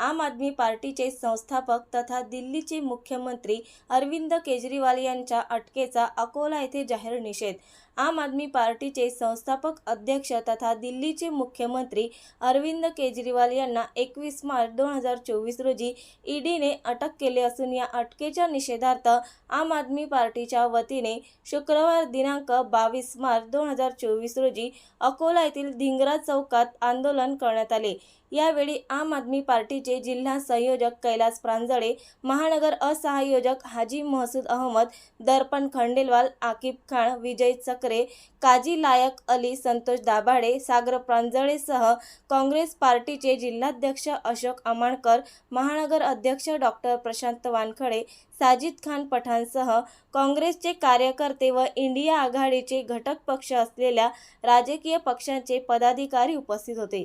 आम आदमी पार्टीचे संस्थापक तथा दिल्लीचे मुख्यमंत्री अरविंद केजरीवाल यांच्या अटकेचा अकोला येथे जाहीर निषेध. आम आदमी पार्टीचे संस्थापक अध्यक्ष तथा दिल्लीचे मुख्यमंत्री अरविंद केजरीवाल यांना एकवीस मार्च दोन हजार चोवीस रोजी ईडीने अटक केले असून या अटकेच्या निषेधार्थ आम आदमी पार्टीच्या वतीने शुक्रवार दिनांक बावीस मार्च दोन हजार चोवीस रोजी अकोला येथील धिंगरा चौकात आंदोलन करण्यात आले. यावेळी आम आदमी पार्टीचे जिल्हा संयोजक कैलास प्रांजळे महानगर असहयोजक हाजी महसूद अहमद दर्पण खंडेलवाल आकिब खान विजय चक्रे काजी लायक अली संतोष दाभाडे सागर प्रांजळेसह काँग्रेस पार्टीचे जिल्हाध्यक्ष अशोक अमाणकर महानगर अध्यक्ष डॉक्टर प्रशांत वानखडे साजिद खान पठाणसह काँग्रेसचे कार्यकर्ते व इंडिया आघाडीचे घटक पक्ष असलेल्या राजकीय पक्षांचे पदाधिकारी उपस्थित होते.